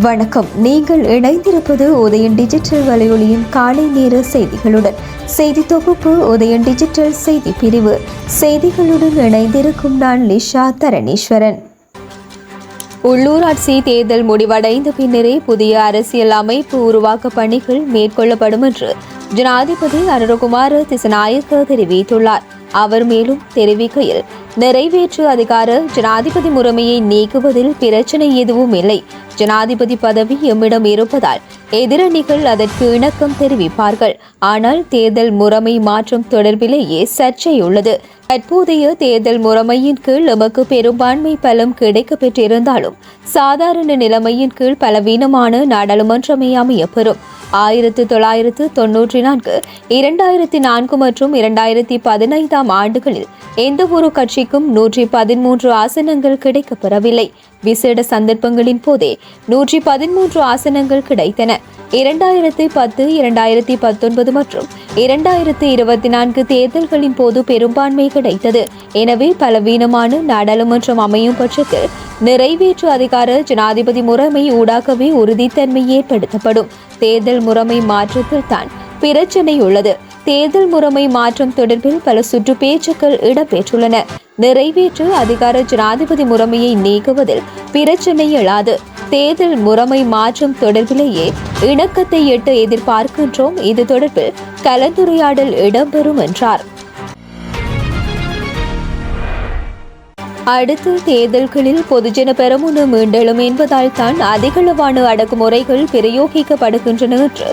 வணக்கம். நீங்கள் இணைந்திருப்பது உதயன் டிஜிட்டல் வலையொலியின் காலை நேர செய்திகளுடன். செய்தி தொகுப்பு உதயன் டிஜிட்டல் செய்தி பிரிவு. செய்திகளுடன் இணைந்திருக்கும் நான் லிஷா தரணீஸ்வரன். உள்ளூராட்சி தேர்தல் முடிவடைந்த பின்னரே புதிய அரசியல் அமைப்பு உருவாக்க பணிகள் மேற்கொள்ளப்படும் என்று ஜனாதிபதி அனுரகுமார திசநாயக்க தெரிவித்துள்ளார். அவர் மேலும் தெரிவிக்கையில் நிறைவேற்று அதிகார ஜனாதிபதி முறைமையை நீக்குவதில் பிரச்சனை எதுவும் இல்லை. ஜனாதிபதி பதவி எம்மிடம் இருப்பதால் எதிரணிகள் அதற்கு இணக்கம் தெரிவிப்பார்கள். ஆனால் தேர்தல் முறைமை மாற்றம் தொடர்பிலேயே சர்ச்சை உள்ளது. தற்போதைய தேர்தல் முறைமையின் கீழ் எமக்கு பெரும்பான்மை பலம் கிடைக்க பெற்றிருந்தாலும் சாதாரண நிலைமையின் கீழ் பலவீனமான நாடாளுமன்றமே அமையப்பெறும். ஆயிரத்து தொள்ளாயிரத்து தொன்னூற்றி நான்கு இரண்டாயிரத்தி நான்கு மற்றும் இரண்டாயிரத்தி பதினைந்தாம் ஆண்டுகளில் எந்த ஒரு கட்சிக்கும் நூற்றி பதிமூன்று ஆசனங்கள் கிடைக்கப்பெறவில்லை. விசேட சந்தர்ப்பங்களின் போதே நூற்றி பதிமூன்று ஆசனங்கள் கிடைத்தன. இரண்டாயிரத்தி பத்து இரண்டாயிரத்தி பத்தொன்பது மற்றும் இரண்டாயிரத்தி இருபத்தி நான்கு தேர்தல்களின் போது பெரும்பான்மை கிடைத்தது. எனவே பலவீனமான நாடாளுமன்றம் அமையும் பட்சத்தில் நிறைவேற்று அதிகார ஜனாதிபதி முறைமை ஊடாகவே உறுதித்தன்மை ஏற்படுத்தப்படும். தேர்தல் முறைமை மாற்றத்தில் தான் பிரச்சனை உள்ளது. தேர்தல் முறைமை மாற்றம் தொடர்பில் பல சுற்று பேச்சுக்கள் இடம்பெற்றுள்ளன. நிறைவேற்று அதிகார ஜனாதிபதி முறைமையை நீக்குவதில் பிரச்சனை எழாது. தேர்தல் முறைமை மாற்றம் தொடர்பிலேயே இணக்கத்தை எட்ட எதிர்பார்க்கின்றோம். இது தொடர்பில் கலந்துரையாடல் இடம்பெறும் என்றார். அடுத்த தேர்தல்களில் பொதுஜன பெரமுன மீண்டெழும் என்பதால் தான் அதிகளவான அடக்குமுறைகள் பிரயோகிக்கப்படுகின்றன என்று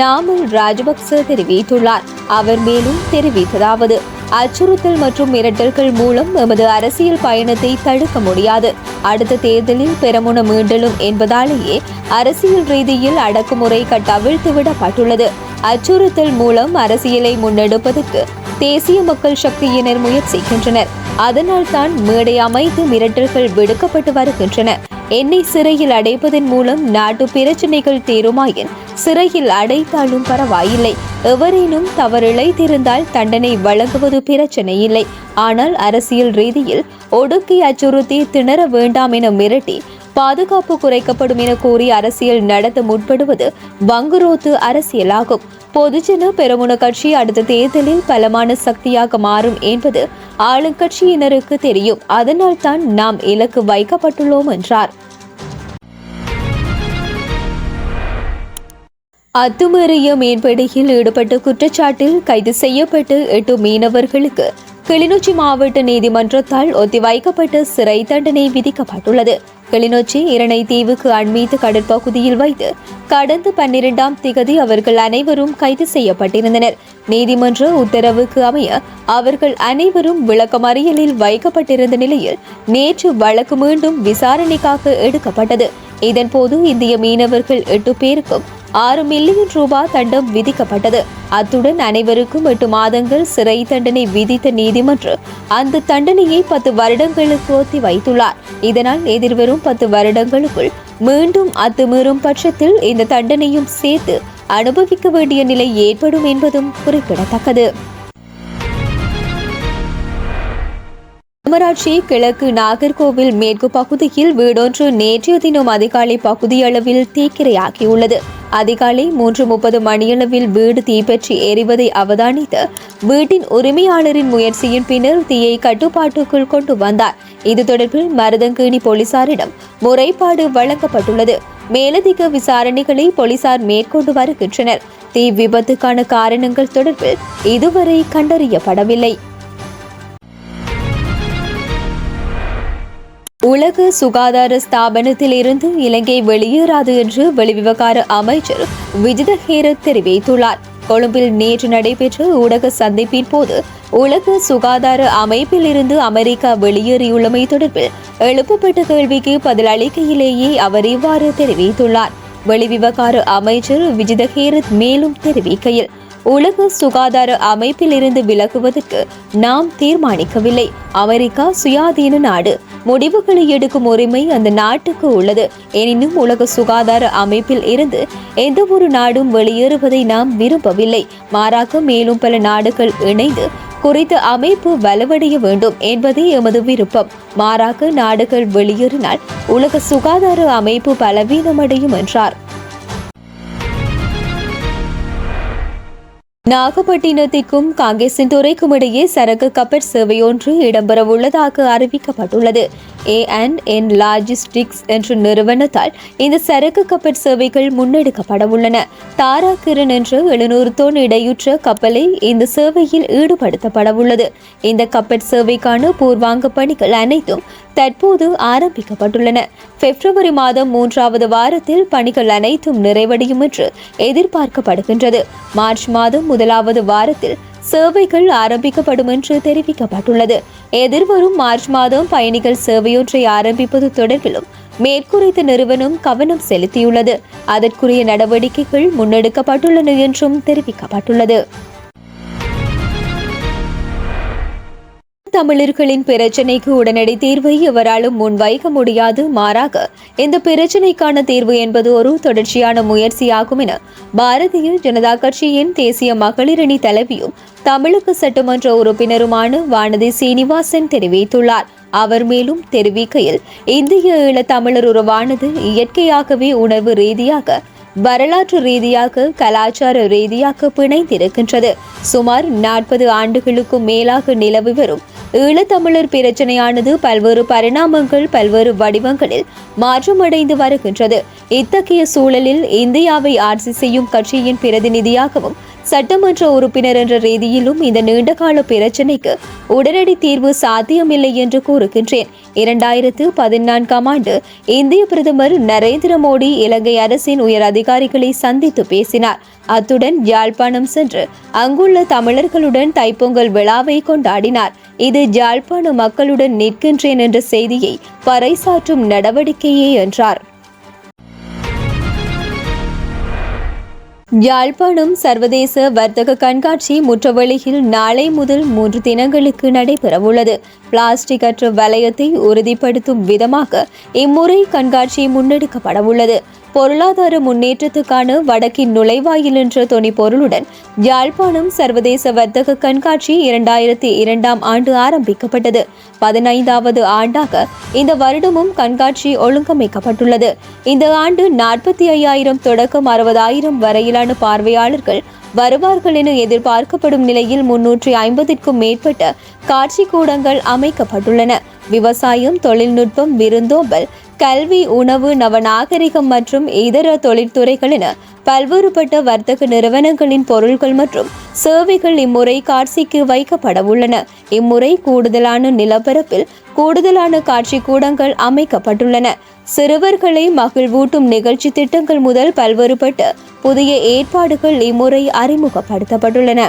நாமல் ராஜபக்ச தெரிவித்துள்ளார். அவர் மேலும் தெரிவித்ததாவது அச்சுறுத்தல் மற்றும் மிரட்டல்கள் மூலம் எமது அரசியல் பயணத்தை தடுக்க முடியாது. அடுத்த தேர்தலில் பெரமுன மீண்டலும் என்பதாலேயே அரசியல் ரீதியில் அடக்குமுறை கட்டவிழ்த்துவிடப்பட்டுள்ளது அச்சுறுத்தல் மூலம் அரசியலை முன்னெடுப்பதற்கு தேசிய மக்கள் சக்தியினர் முயற்சிக்கின்றனர். அதனால் தான் மேடை அமைத்து மிரட்டல்கள் விடுக்கப்பட்டு வருகின்றன. என்னை சிறையில் அடைப்பதன் மூலம் நாட்டு பிரச்சனைகள் தீருமாயின் சிறையில் அடைத்தாலும் பரவாயில்லை. எவரேனும் தவறிழைத்திருந்தால் தண்டனை வழங்குவது பிரச்சனை இல்லை. ஆனால் அரசியல் ரீதியில் ஒடுக்கி அச்சுறுத்தி திணற வேண்டாம் என மிரட்டி பாதுகாப்பு குறைக்கப்படும் என கூறி அரசியல் நடத்த முற்படுவது வங்குரோத்து அரசியலாகும். பொதுஜன பெருமுன கட்சி அடுத்த தேர்தலில் பலமான சக்தியாக மாறும் என்பது ஆளுங்கட்சியினருக்கு தெரியும். அதனால் தான் நாம் இலக்கு வைக்கப்பட்டுள்ளோம் என்றார். அத்துமீறிய மீன்பிடியில் ஈடுபட்ட குற்றச்சாட்டில் கைது செய்யப்பட்டு எட்டு மீனவர்களுக்கு கிளிநொச்சி மாவட்ட நீதிமன்றத்தால் ஒத்திவைக்கப்பட்ட சிறை தண்டனை விதிக்கப்பட்டுள்ளது. கிளிநொச்சி இரணை தீவுக்கு அண்மீத்து கடற்பகுதியில் வைத்து கடந்த பன்னிரெண்டாம் திகதி அவர்கள் அனைவரும் கைது செய்யப்பட்டிருந்தனர். நீதிமன்ற உத்தரவுக்கு அமைய அவர்கள் அனைவரும் விளக்கமறியலில் வைக்கப்பட்டிருந்த நிலையில் நேற்று வழக்கு மீண்டும் விசாரணைக்காக எடுக்கப்பட்டது. இதன்போது இந்திய மீனவர்கள் எட்டு பேருக்கும் ஆறு மில்லியன் ரூபாய் தண்டம் விதிக்கப்பட்டது. அத்துடன் அனைவருக்கும் எட்டு மாதங்கள் சிறை தண்டனை விதித்த நீதிமன்றம் அந்த தண்டனையை பத்து வருடங்களுக்கு ஒத்தி வைத்துள்ளார் இதனால் எதிர்வரும் பத்து வருடங்களுக்குள் மீண்டும் அத்துமீறும் பட்சத்தில் இந்த தண்டனையும் சேர்த்து அனுபவிக்க வேண்டிய நிலை ஏற்படும் என்பதும் குறிப்பிடத்தக்கது. காமராட்சி கிழக்கு நாகர்கோவில் மேற்கு பகுதியில் வீடொன்று நேற்றைய தினம் அதிகாலை பகுதியளவில் தீக்கிரையாகியுள்ளது அதிகாலை மூன்று முப்பது மணியளவில் வீடு தீப்பற்றி எரிவதை அவதானித்து வீட்டின் உரிமையாளரின் முயற்சியின் பின்னர் தீயை கட்டுப்பாட்டுக்குள் கொண்டு வந்தார். இது தொடர்பில் மருதங்கேணி போலீசாரிடம் முறைப்பாடு வழங்கப்பட்டுள்ளது. மேலதிக விசாரணைகளை போலீசார் மேற்கொண்டு வருகின்றனர். தீ விபத்துக்கான காரணங்கள் தொடர்பில் இதுவரை கண்டறியப்படவில்லை. உலக சுகாதார ஸ்தாபனத்திலிருந்து இலங்கை வெளியேறாது என்று வெளிவிவகார அமைச்சர் விஜித ஹேரத் தெரிவித்துள்ளார். கொழும்பில் நேற்று நடைபெற்ற ஊடக சந்திப்பின் போது உலக சுகாதார அமைப்பில் இருந்து அமெரிக்கா வெளியேறியுள்ளமை தொடர்பில் எழுப்பப்பட்ட கேள்விக்கு பதிலளிக்கையிலேயே அவர் இவ்வாறு தெரிவித்துள்ளார். வெளிவிவகார அமைச்சர் விஜித ஹேரத் மேலும் தெரிவிக்கையில் உலக சுகாதார அமைப்பில் இருந்து விலகுவதற்கு நாம் தீர்மானிக்கவில்லை. அமெரிக்கா சுயாதீன நாடு. முடிவுகளை எடுக்கும் உரிமை அந்த நாட்டுக்கு உள்ளது. எனினும் உலக சுகாதார அமைப்பில் இருந்து எந்த ஒரு நாடும் வெளியேறுவதை நாம் விரும்பவில்லை. மாறாக மேலும் பல நாடுகள் இணைந்து குறித்த அமைப்பு வலுவடைய வேண்டும் என்பதே எமது விருப்பம். மாறாக நாடுகள் வெளியேறினால் உலக சுகாதார அமைப்பு பலவீனமடையும் என்றார். நாகப்பட்டினத்திற்கும் காங்கேசன் துறைக்கும் இடையே சரக்கு கப்பற் சேவை ஒன்று இடம்பெறவுள்ளதாக அறிவிக்கப்பட்டுள்ளது. ஏ அண்ட் என் லாஜிஸ்டிக்ஸ் என்ற நிறுவனத்தால் இந்த சரக்கு கப்பல் சேவைகள் முன்னெடுக்கப்பட உள்ளன. தாராகிரன் என்ற எழுநூறு தொன் இடையுற்ற கப்பலை இந்த சேவையில் ஈடுபடுத்தப்பட உள்ளது. இந்த கப்பல் சேவைக்கான பூர்வாங்க பணிகள் அனைத்தும் தற்போது ஆரம்பிக்கப்பட்டுள்ளன. பிப்ரவரி மாதம் மூன்றாவது வாரத்தில் பணிகள் அனைத்தும் நிறைவடையும் என்று எதிர்பார்க்கப்படுகின்றது. மார்ச் மாதம் முதலாவது வாரத்தில் சேவைகள் ஆரம்பிக்கப்படும் என்று தெரிவிக்கப்பட்டுள்ளது. எதிர்வரும் மார்ச் மாதம் பயணிகள் சேவையொன்றை ஆரம்பிப்பது தொடர்பிலும் மேற்குறித்த நிறுவனம் கவனம் செலுத்தியுள்ளது. அதற்குரிய நடவடிக்கைகள் முன்னெடுக்கப்பட்டுள்ளன என்றும் தெரிவிக்கப்பட்டுள்ளது. தமிழர்களின் பிரச்சினைக்கு உடனடி தீர்வை எவராலும் முன்வைக்க முடியாது. மாறாக இந்த பிரச்சினைக்கான தீர்வு என்பது ஒரு தொடர்ச்சியான முயற்சியாகும் என பாரதிய ஜனதா கட்சியின் தேசிய மகளிரணி தலைவியும் தமிழக சட்டமன்ற உறுப்பினருமான வானதி சீனிவாசன் தெரிவித்துள்ளார். அவர் மேலும் தெரிவிக்கையில் இந்திய ஈழ தமிழர் உறவானது இயற்கையாகவே உணர்வு ரீதியாக வரலாற்று ரீதியாக கலாச்சார ரீதியாக பிணைந்திருக்கின்றது. சுமார் நாற்பது ஆண்டுகளுக்கும் மேலாக நிலவி வரும் ஈழத்தமிழர் பிரச்சனையானது பல்வேறு பரிணாமங்கள் பல்வேறு வடிவங்களில் மாற்றமடைந்து வருகின்றது. இத்தகைய சூழலில் இந்தியாவை ஆட்சி செய்யும் கட்சியின் பிரதிநிதியாகவும் சட்டமன்ற உறுப்பினர் என்ற ரீதியிலும் இந்த நீண்டகால பிரச்சினைக்கு உடனடி தீர்வு சாத்தியமில்லை என்று கூறுகின்றேன். இரண்டாயிரத்து பதினான்காம் ஆண்டு இந்திய பிரதமர் நரேந்திர மோடி இலங்கை அரசின் உயர் அதிகாரிகளை சந்தித்து பேசினார். அத்துடன் யாழ்ப்பாணம் சென்று அங்குள்ள தமிழர்களுடன் தைப்பொங்கல் விழாவை கொண்டாடினார். இது ஜாழ்ப்பாண மக்களுடன் நிற்கின்றேன் என்ற செய்தியை பறைசாற்றும் நடவடிக்கையே என்றார். யாழ்ப்பாணம் சர்வதேச வர்த்தக கண்காட்சி முற்றவழியில் நாளை முதல் மூன்று தினங்களுக்கு நடைபெறவுள்ளது. பிளாஸ்டிக் அற்ற வலயத்தை உறுதிப்படுத்தும் விதமாக இம்முறை கண்காட்சி முன்னெடுக்கப்படவுள்ளது. பொருளாதார முன்னேற்றத்துக்கான வடக்கின் நுழைவாயில் என்ற துணி பொருளுடன் யாழ்ப்பாணம் சர்வதேச வர்த்தக கண்காட்சி இரண்டாயிரத்தி இரண்டாம் ஆண்டு ஆரம்பிக்கப்பட்டது. பதினைந்தாவது ஆண்டாக இந்த வருடமும் கண்காட்சி ஒழுங்கமைக்கப்பட்டுள்ளது. இந்த ஆண்டு நாற்பத்தி ஐயாயிரம் தொடக்கம் அறுபதாயிரம் வரையிலான பார்வையாளர்கள் வருவார்கள் என எதிர்பார்க்கப்படும் நிலையில் முன்னூற்றி ஐம்பதிற்கும் மேற்பட்ட காட்சி கூடங்கள் அமைக்கப்பட்டுள்ளன. விவசாயம் தொழில்நுட்பம் விருந்தோம்பல் கல்வி உணவு நவநாகரிகம் மற்றும் இதர தொழிற்துறைகள் என பல்வேறுபட்ட வர்த்தக நிறுவனங்களின் பொருட்கள் மற்றும் சேவைகள் இம்முறை காட்சிக்கு வைக்கப்பட உள்ளன இம்முறை கூடுதலான நிலப்பரப்பில் கூடுதலான காட்சி கூடங்கள் அமைக்கப்பட்டுள்ளன. சிறுவர்களை மகிழ்வூட்டும் நிகழ்ச்சி திட்டங்கள் முதல் பல்வேறுபட்ட புதிய ஏற்பாடுகள் இம்முறை அறிமுகப்படுத்தப்பட்டுள்ளன.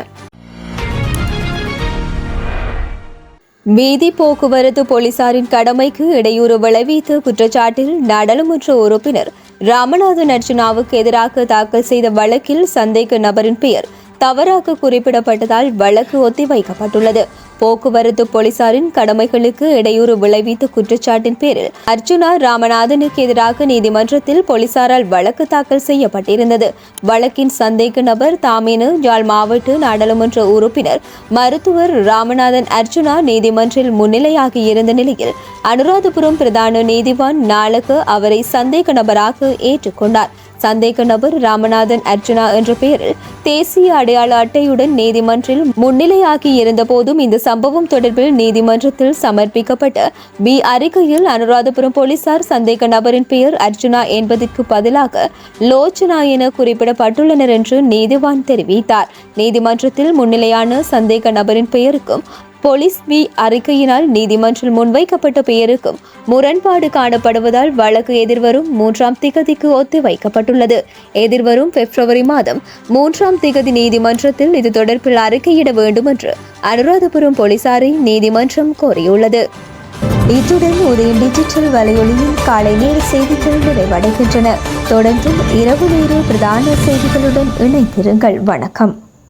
வீதி போக்குவரத்து போலீசாரின் கடமைக்கு இடையூறு விளைவித்த குற்றச்சாட்டில் நாடாளுமன்ற உறுப்பினர் ராமநாதன் அர்ஜுனாவுக்கு எதிராக தாக்கல் செய்த வழக்கில் சந்தேக நபரின் பெயர் தவறாக குறிப்பிடப்பட்டதால் வழக்கு ஒத்திவைக்கப்பட்டுள்ளது. போக்குவரத்து போலீசாரின் கடமைகளுக்கு இடையூறு விளைவித்த குற்றச்சாட்டின் பேரில் அர்ஜுனா ராமநாதனுக்கு எதிராக நீதிமன்றத்தில் போலீசாரால் வழக்கு தாக்கல் செய்யப்பட்டிருந்தது. வழக்கின் சந்தேக நபர் தாமீனு யாழ் மாவட்ட நாடாளுமன்ற உறுப்பினர் மருத்துவர் ராமநாதன் அர்ஜுனா நீதிமன்றில் முன்னிலையாகி இருந்த நிலையில் அனுராதபுரம் பிரதான நீதிவான் நாளக்கு அவரை சந்தேக நபராக ஏற்றுக்கொண்டார். சந்தேக நபர் ராமநாதன் அர்ஜுனா என்ற பெயரில் தேசிய அடையாள அட்டையுடன் நீதிமன்றில் முன்னிலையாகி இருந்த போதும் இந்த சம்பவம் தொடர்பில் நீதிமன்றத்தில் சமர்ப்பிக்கப்பட்ட பி அறிக்கையில் அனுராதபுரம் போலீசார் சந்தேக நபரின் பெயர் அர்ஜுனா என்பதற்கு பதிலாக லோச்சனா என குறிப்பிடப்பட்டுள்ளனர் என்று நீதிவான் தெரிவித்தார். நீதிமன்றத்தில் முன்னிலையான சந்தேக நபரின் பெயருக்கும் போலீஸ் வி அறிக்கையினால் நீதிமன்றில் முன்வைக்கப்பட்ட பெயருக்கும் முரண்பாடு காணப்படுவதால் வழக்கு எதிர்வரும் மூன்றாம் திகதிக்கு ஒத்தி வைக்கப்பட்டுள்ளது எதிர்வரும் பிப்ரவரி மாதம் மூன்றாம் திகதி நீதிமன்றத்தில் இது தொடர்பில் அறிக்கையிட வேண்டும் என்று அனுராதபுரம் போலீசாரை நீதிமன்றம் கோரியுள்ளது. இத்துடன் ஒரு டிஜிட்டல் வலையொலியில் காலை நேர செய்திகள் நிறைவடைகின்றன. தொடர்ந்தும் இரவு நேர பிரதான செய்திகளுடன் இணைந்திருங்கள். வணக்கம்.